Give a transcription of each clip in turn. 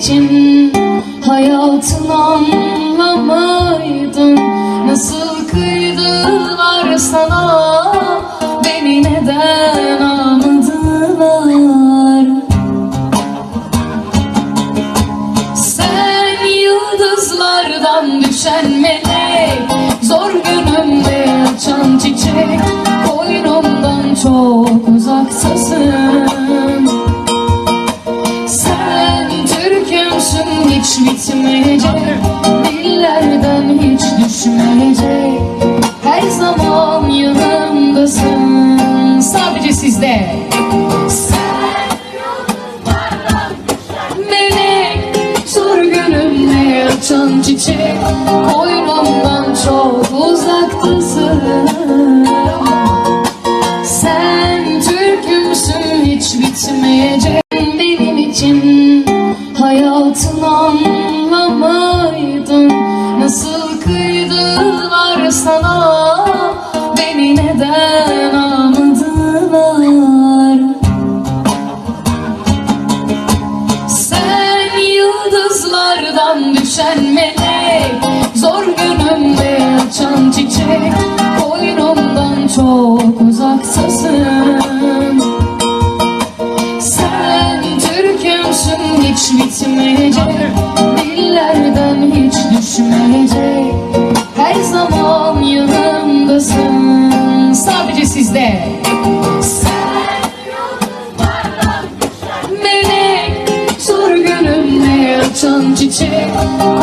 için hayatın anlamaydın Nasıl kıydılar sana? Beni neden almadılar Sen yıldızlardan düşen melek Zor günümde açan çiçek Koynumdan çok uzaktasın Hiç bitmeyecek. Dillerden hiç düşmeyecek. Her zaman yanımdasın. Sadece sizde. Sen Melek Zor günümde açan çiçek. Koynumdan çok uzaktasın. Sen Türk'ümsün hiç bitmeyecek. Benim için Hayatın anlamaydın kıydılar sana Beni neden almadılar Sen yıldızlardan düşen melek Zor günümde açan çiçek Koynumdan çok uzaktasın. Sen Türk'ümsün hiç bitmeyecek Sen Melek Zor günümde açan çiçek?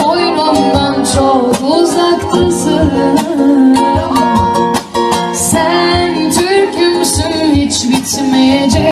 Koynumdan çok uzaktasın